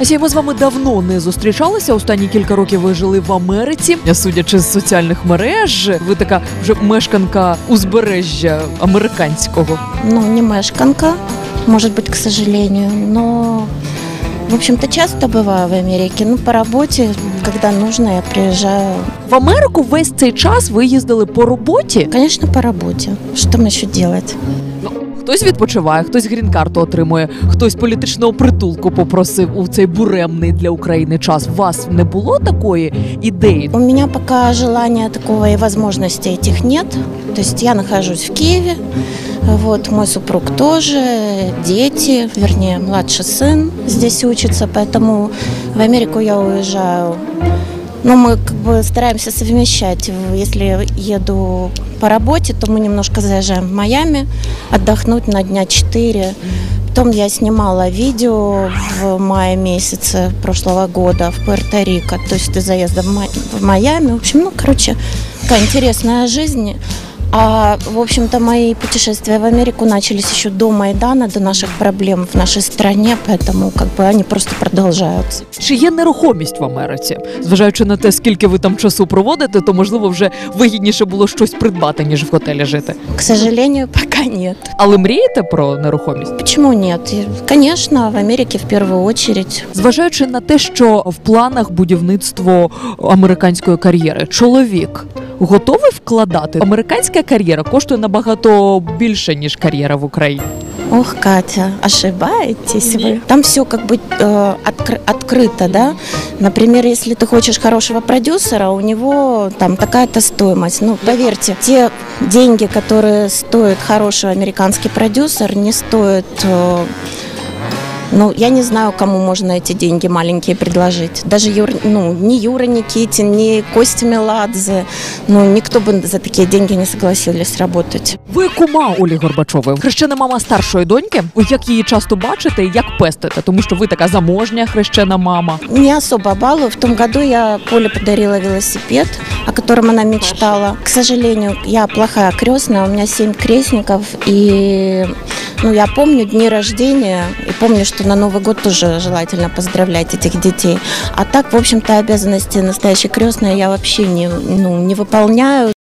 Асія, ми з вами давно не зустрічалися. Останні кілька років ви жили в Америці. Судячи з соціальних мереж, ви така вже мешканка узбережжя американського. Ну, не мешканка, может быть, к сожалению, но, в общем-то, часто бываю в Америке. Ну, по работе, когда нужно, я приезжаю. В Америку весь цей час ви їздили по роботі. Конечно, по работе. Что мне еще делать? Хтось відпочиває, хтось грін-карту отримує, хтось політичного притулку попросив у цей буремний для України час. У вас не було такої ідеї? У меня пока желания такого и возможностей этих нет. То есть я нахожусь в Киеве, вот мой супруг тоже, дети, вернее, младший сын здесь учится, поэтому в Америку я уезжаю. Но мы как бы стараемся совмещать. Если еду по работе, то мы немножко заезжаем в Майами, отдохнуть на дня четыре. Потом я снимала видео в мае месяце прошлого года в Пуэрто-Рико, то есть до заезда в Майами. В общем, ну, короче, такая интересная жизнь. А, в общем-то, мои путешествия в Америку начались еще до Майдана, до наших проблем в нашей стране, поэтому как бы они просто продолжаются. Чи є нерухомість в Америці? Зважаючи на те, скільки ви там часу проводите, то можливо вже вигідніше було щось придбати, ніж в готелі жити. К сожалению, пока нет. Але мрієте про нерухомість? Почему нет? И, Конечно, в Америке в первую очередь. Зважаючи на те, що в планах будівництво американської кар'єри, чоловік готовий вкладати? Американська кар'єра коштує набагато більше ніж кар'єра в Україні. Ох, Катя, ошибаетесь вы. Там все как бы э, откры- открыто, да. Например, если ты хочешь хорошего продюсера, у него там такая-то стоимость. Ну, поверьте, те деньги, которые стоит хороший американский продюсер, не стоят... э, ну, я не знаю, кому можно эти деньги маленькие предложить. Даже Юр, ну, ни Юра Никитин, ни Костя Меладзе. Ну, никто бы за такие деньги не согласились работать. Ви кума Олі Горбачової, хрещена мама старшої доньки. Як її часто бачите і як пестите? Тому що ви така заможня хрещена мама. Не особо балую. В том году я Поле подарила велосипед, о котором она мечтала. К сожалению, я плохая крестная, у меня семь крестников, и ну, я помню дни рождения, и помню, что на Новый год тоже желательно поздравлять этих детей. А так, в общем-то, обязанности настоящей крестной я вообще не, ну, не выполняю.